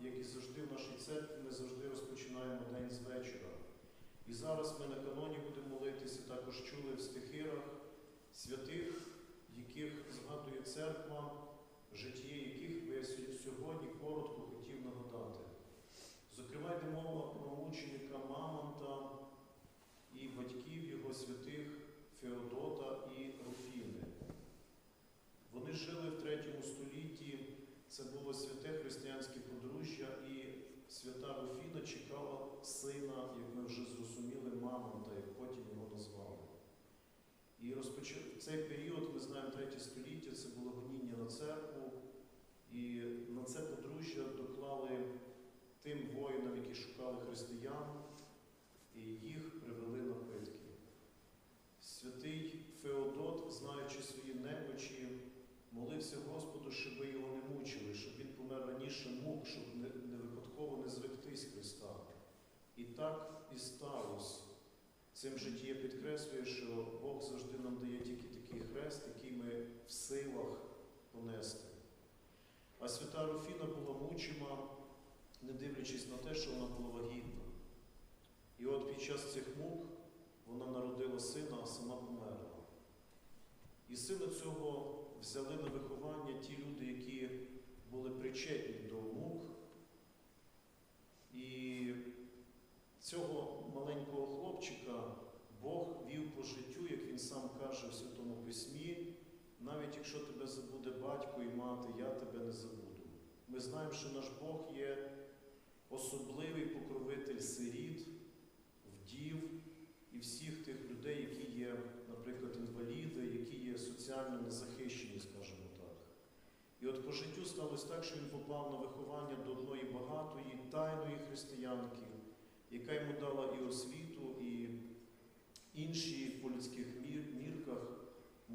як і завжди в нашій церкві, ми завжди розпочинаємо день з вечора. І зараз ми на каноні будемо молитися, також чули в стихирах святих, яких згадує церква, життя яких ви сьогодні коротко хотів нагадати. Зокрема, йде мова про мученика Мамонта і батьків його святих Феодота і Руфіни. Вони жили в третьому столітті, це було святе християнське подружжя, і свята Руфіна чекала сина, як ми вже зрозуміли, Мамонта, як потім його назвали. І розпочав цей період, ми знаємо, третє століття, це було гоніння на церкву, і на це подружжя доклали тим воїнам, які шукали християн, і їх привели на питки. Святий Феодот, знаючи свої немочі, молився Господу, щоб його не мучили, щоб він помер раніше мук, щоб не, не випадково не зректись Христа. І так і сталося. Цим житті підкреслює, що Бог завжди нам дає тільки такий хрест, який ми в силах понести. А свята Руфіна була мучима, не дивлячись на те, що вона була вагітна. І от під час цих мук вона народила сина, а сама померла. І сина цього взяли на виховання ті люди, які були причетні до мук. І цього маленького хлопчика Бог вів по життю, як він сам каже в Святому Письмі, навіть якщо тебе забуде батько і мати, я тебе не забуду. Ми знаємо, що наш Бог є особливий покровитель сиріт, вдів і всіх тих людей, які є, наприклад, інваліди, які є соціально незахищені, скажімо так. І от по життю сталося так, що він попав на виховання до одної багатої, тайної християнки, яка йому дала і освіту, і інші по людських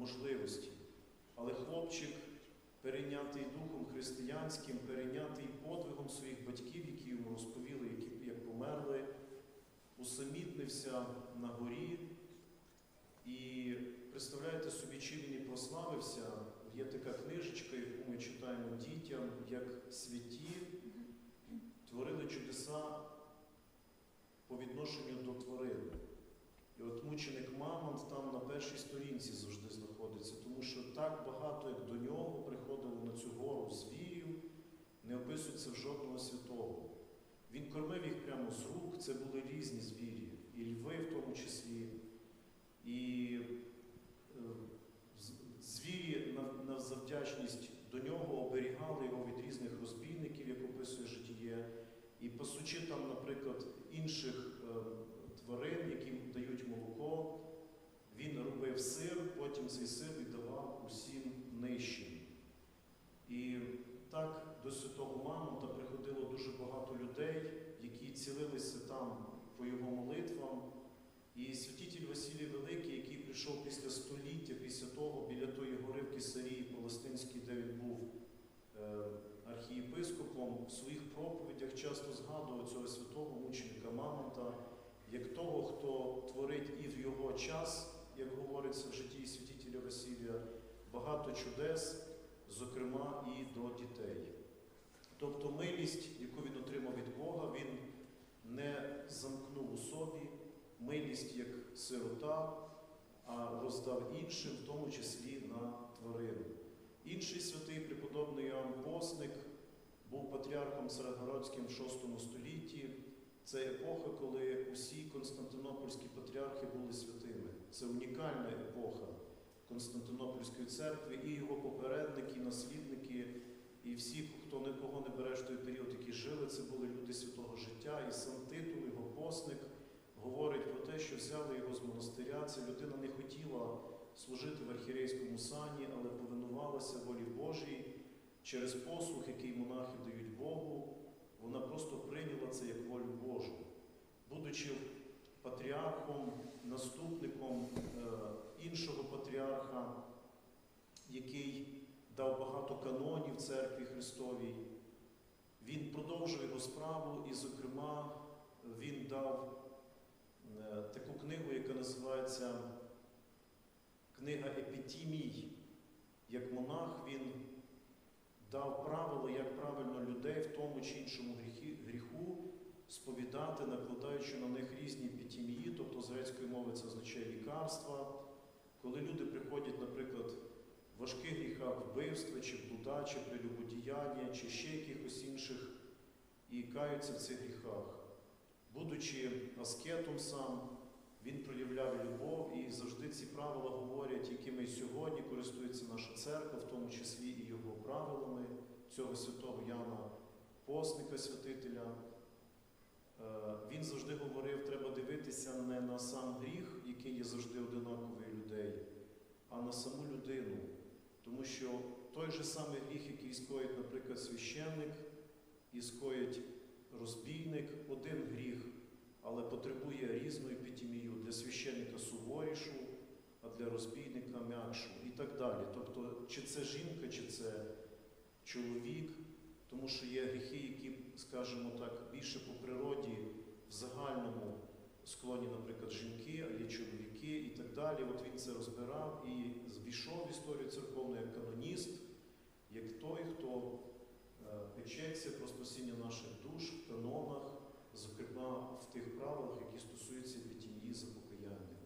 можливості. Але хлопчик, перейнятий духом християнським, перейнятий подвигом своїх батьків, які йому розповіли, які як померли, усамітнився на горі. І представляєте собі, чим він і прославився. Є така книжечка, яку ми читаємо дітям, як святі творили чудеса по відношенню до тварин. І от мученик Мамонт там на першій сторінці завжди так багато, як до нього приходило на цю гору звірів, не описується в жодного святого. Він кормив їх прямо з рук, це були різні звірі, і льви в тому числі. І е, з- звірі на, на завдячність до нього оберігали його від різних розбійників, як описує житіє. І пасучи там, наприклад, інших е, тварин, які дають молоко, він робив сир, потім цей сир віддавав усім нижчим. І так до святого Мамонта приходило дуже багато людей, які цілилися там по його молитвам. І святитель Василій Великий, який прийшов після століття, після того, біля тої гори в Кесарії Палестинській, де він був е, архієпископом, в своїх проповідях часто згадував цього святого мученика Мамонта, як того, хто творить і в його час, як говориться в житті святителя Василія, багато чудес, зокрема і до дітей. Тобто милість, яку він отримав від Бога, він не замкнув у собі, милість як сирота, а роздав іншим, в тому числі на тварин. Інший святий преподобний Іоанн Посник був патріархом Царегородським в VI столітті. Це епоха, коли усі константинопольські патріархи були святими. Це унікальна епоха Константинопольської церкви і його попередники, наслідники, і всі, хто нікого не бере в той період, які жили, це були люди святого життя. І сам титул, його посник, говорить про те, що взяли його з монастиря. Ця людина не хотіла служити в архірейському сані, але повинувалася волі Божій через послух, який монахи дають Богу. Вона просто прийняла це як волю Божу. Будучи патріархом, наступником е, іншого патріарха, який багато канонів церкві Христовій, він продовжив його справу і, зокрема, він дав е, таку книгу, яка називається Книга Епітімій. Як монах він дав правила, як правильно людей в тому чи іншому гріху сповідати, накладаючи на них різні епітімії, тобто з грецької мови це означає лікарства. Коли люди приходять, наприклад, важких гріхах вбивства, чи блуда, чи прелюбодіяння, чи ще якихось інших, і каються в цих гріхах. Будучи аскетом сам, він проявляв любов і завжди ці правила говорять, якими сьогодні користується наша церква, в тому числі і його правилами цього святого Яна Постника, святителя. Е, Він завжди говорив, треба дивитися не на сам гріх, який є завжди одинаковий людей, а на саму людину. Тому що той же самий гріх, який скоїть, наприклад, священник і скоїть розбійник, один гріх, але потребує різну епітемію для священника суворішу, а для розбійника м'якшу і так далі. Тобто, чи це жінка, чи це чоловік, тому що є гріхи, які, скажімо так, більше по природі в загальному склоні, наприклад, жінки, а є чоловіки і так далі. От він це розбирав і війшов в історію церковну як каноніст, як той, хто е, печеться про спасіння наших душ в канонах, зокрема в тих правилах, які стосуються епітімії за покаяння.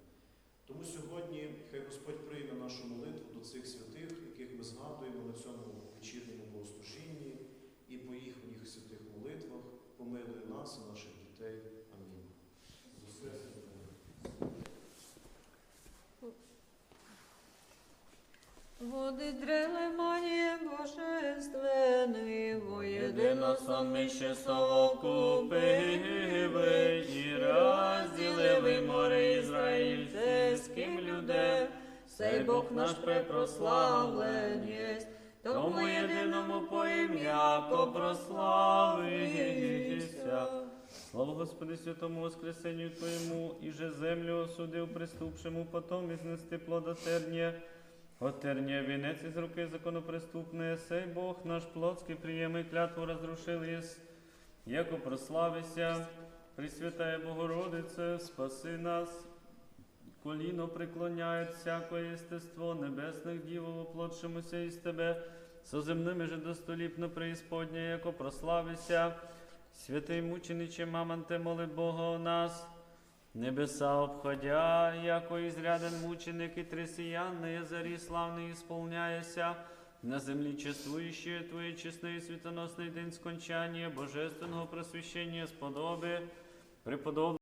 Тому сьогодні хай Господь прийме нашу молитву до цих святих, яких ми згадуємо на цьому вечірньому богослужінні, і по їхніх святих молитвах помилує нас і наших дітей. Води дрели має божественний, воєдино суміще совокупивий, і розділили море ізраїльським людям, сей Бог наш препрославлен єсть, тому єдиному поім'яко прославися. Слава Господи, святому Воскресенню Твоєму, і же землю осудив приступшему, потом ізнести плодотернє. Отернє вінець із руки законоприступне, сей Бог наш плотський приєми клятву розрушив єс, яко прославися, Пресвятая Богородице, спаси нас, коліно приклоняє всякое естество небесних дів, воплотшимося із Тебе, со земними же достоліпно преісподня, яко прославися, святий мучениче, маманте, моли Бога о нас. Небеса обходя, яко ізряден мученик і тресіян, на язарі славний исполняяся, на землі чествующе Твоє чесне чесний світоносний день скончання, божественного просвіщення сподоби, преподобного